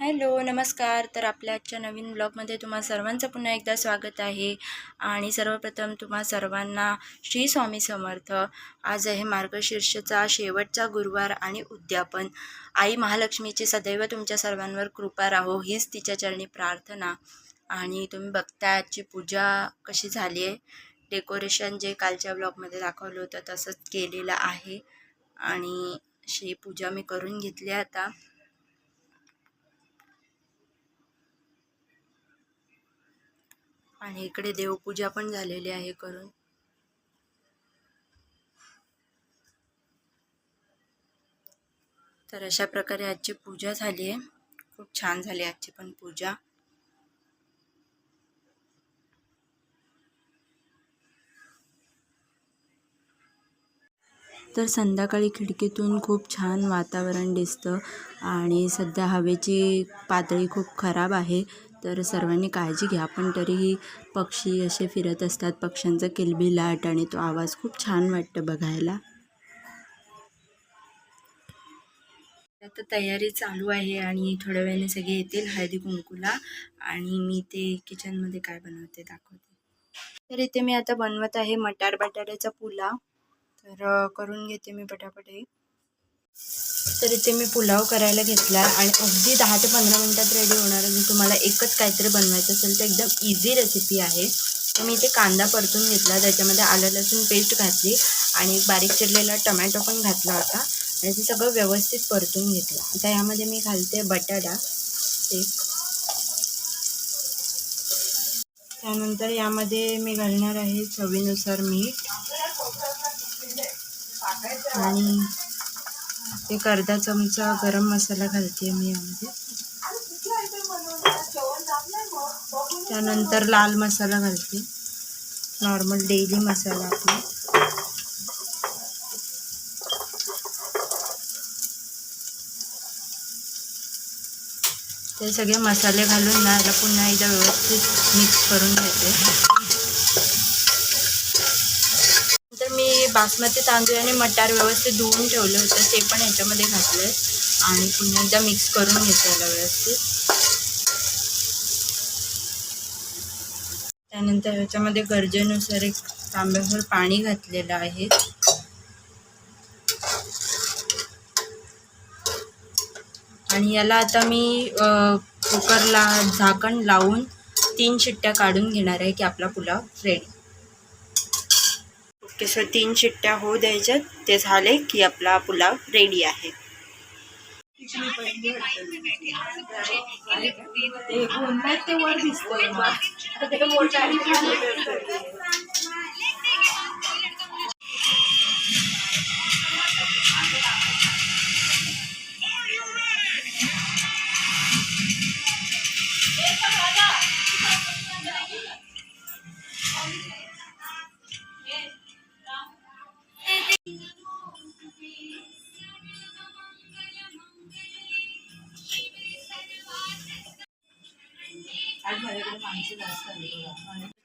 Hello नमस्कार. तर आपल्या आजच्या नवीन ब्लॉगमध्ये तुम्हा सर्वांचं पुन्हा एकदा स्वागत आहे. आणि सर्वप्रथम तुम्हा सर्वांना श्री स्वामी समर्थ. आज आहे मार्गशीर्षचा शेवटचा गुरुवार आणि उद्यापन. आई महालक्ष्मीची सदैव तुमच्या सर्वांवर कृपा राहो हीच तिच्या चरणी प्रार्थना. आणि तुम्ही बघता आजची पूजा कशी झाली आहे? डेकोरेशन जे कालच्या ब्लॉगमध्ये दाखवलं होतं तसंच केलेलं आहे. आणि अशी पूजा मी करून घेतली आहे आता. आणि इकडे देवपूजा पण झालेली आहे करून. तर अशा प्रकारे आजची पूजा झाली आहे. खूप छान झाली आजची पण पूजा. तर संध्याकाळी खिडकीतून खूप छान वातावरण दिसतं आणि सध्या हवेची पातळी खूप खराब आहे. तर सर्वांनी काळजी घ्या पण तरीही पक्षी असे फिरत असतात. पक्ष्यांचा किलबिलाट आणि तो आवाज खूप छान वाटतं बघायला. आता तयारी चालू आहे आणि थोड्या वेळाने सगळे येतील हळदी कुंकूला. आणि मी ते किचनमध्ये काय बनवते दाखवते. तर इथे मी आता बनवत आहे मटार बटाट्याचा पुलाव. तर करून घेते मी पटापट एक तर इथे मी पुलाव करायला घेतला आणि अगदी दहा ते पंधरा मिनटात रेडी होणार आहे. जर तुम्हाला एकच काहीतरी बनवायचं असेल तर एकदम इझी रेसिपी आहे. तर मी इथे कांदा परतून घेतला. त्याच्यामध्ये आलं लसूण पेस्ट घातली आणि एक बारीक चिरलेला टमॅटो पण घातला होता. आणि ते सगळं व्यवस्थित परतून घेतलं. आता यामध्ये मी घालते बटाटा. एक. त्यानंतर यामध्ये मी घालणार आहे चवीनुसार मीठ. आणि एक अर्धा चमचा गरम मसाला घालते मी यामध्ये. त्यानंतर लाल मसाला घालते. नॉर्मल डेली मसाला आपला. ते सगळे मसाले घालून ना याला पुन्हा एकदा व्यवस्थित मिक्स करून घेते नंतर मी बासमती तांदूळ आणि मटार व्यवस्थित धुवून ठेवलं होतं. ते पण ह्याच्यामध्ये घातलं आहे आणि पुन्हा एकदा मिक्स करून घेतलेलं व्यवस्थित. त्यानंतर ह्याच्यामध्ये गरजेनुसार एक तांब्याभर पाणी घातलेलं आहे. आणि याला आता मी कुकरला झाकण लावून तीन शिट्ट्या काढून घेणार आहे की आपला पुलाव रेडी ओके तीन शिट्ट्या होऊ द्यायच्यात ते झाले की आपला पुलाव रेडी आहे.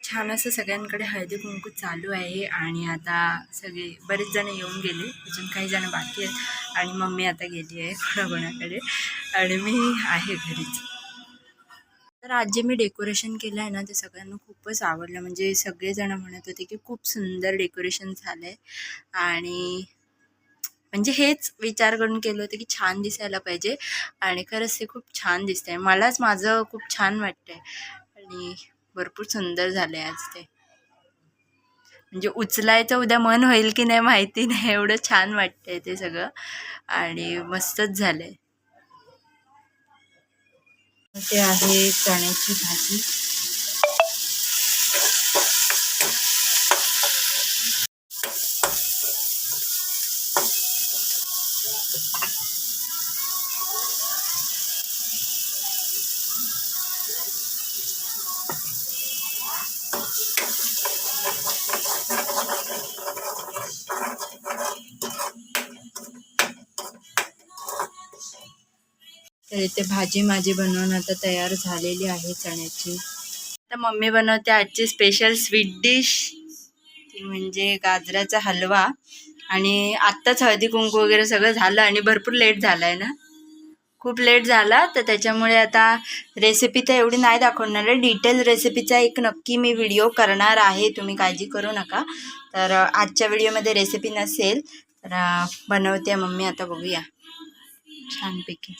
छान असं सगळ्यांकडे हळदी कुंकू चालू आहे आणि आता सगळे बरेच जण येऊन गेले. अजून काही जण बाकी आहेत आणि मम्मी आता गेली आहे कोणाकोणाकडे. आणि मी आहे घरीच. तर आज जे मी डेकोरेशन केलं आहे ना ते सगळ्यांना खूपच आवडलं. म्हणजे सगळेजण म्हणत होते की खूप सुंदर डेकोरेशन झालं आहे आणि म्हणजे हेच विचार करून केलं होतं की छान दिसायला पाहिजे. आणि खरंच ते खूप छान दिसतंय. मलाच माझं खूप छान वाटतंय. आणि भरपूर सुंदर झाले आज ते. म्हणजे उचलायचं उद्या मन होईल की नाही माहिती नाही एवढं छान वाटतंय ते सगळं. आणि मस्तच झालं ते आहे चण्याची भाजी. तर इथे भाजी माझी बनवून आता तयार झालेली आहे चण्याची. आता मम्मी बनवते आजची स्पेशल स्वीट डिश ती म्हणजे गाजराचा हलवा आणि आत्ताच हळदी कुंकू वगैरे सगळं झालं आणि भरपूर लेट झालं आहे ना? खूप लेट झाला तर त्याच्यामुळे आता रेसिपी तर एवढी नाही दाखवणार आहे. डिटेल रेसिपीचा एक नक्की मी व्हिडिओ करणार आहे. तुम्ही काळजी करू नका. तर आजच्या व्हिडिओमध्ये रेसिपी नसेल तर बनवते मम्मी. आता बघूया. छानपैकी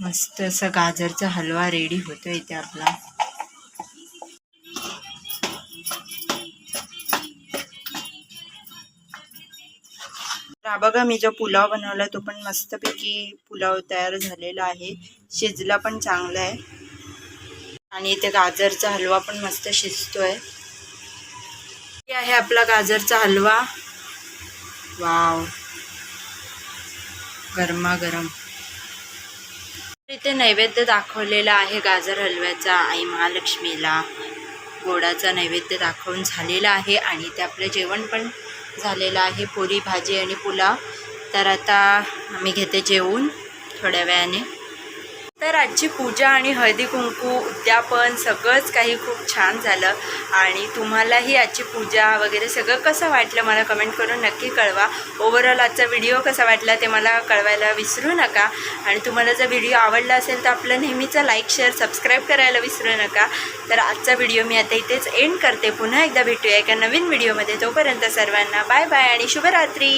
मस्त असा गाजरचा हलवा रेडी होतो इथे आपला. बघा मी जो पुलाव बनवला तो पण मस्तपैकी पुलाव तयार झालेला आहे. शिजला पण चांगला आहे. आणि इथे गाजरचा हलवा पण मस्त शिजतोय. हे आहे आपला गाजरचा हलवा. वाव. गरमागरम. इथे नैवेद्य दाखवलेला आहे गाजर हलव्याचा आई महालक्ष्मीला. गोडाचा नैवेद्य दाखवून झालेला आहे आणि ते आपलं जेवण पण झालेलं आहे. पुरी भाजी आणि पुलाव. तर आता आम्ही घेते जेवून थोड्या वेळाने. तर आजची पूजा आणि हळदी कुंकू उद्यापन सगळंच काही खूप छान झालं. आणि तुम्हालाही आजची पूजा वगैरे सगळं कसं वाटलं मला कमेंट करून नक्की कळवा. ओव्हरऑल आजचा व्हिडिओ कसा वाटला ते मला कळवायला विसरू नका. आणि तुम्हाला जर व्हिडिओ आवडला असेल तर आपलं नेहमीचं लाईक शेअर सबस्क्राईब करायला विसरू नका. तर आजचा व्हिडिओ मी आता इथेच एंड करते. पुन्हा एकदा भेटूया एका नवीन व्हिडिओमध्ये तोपर्यंत सर्वांना बाय बाय आणि शुभरात्री.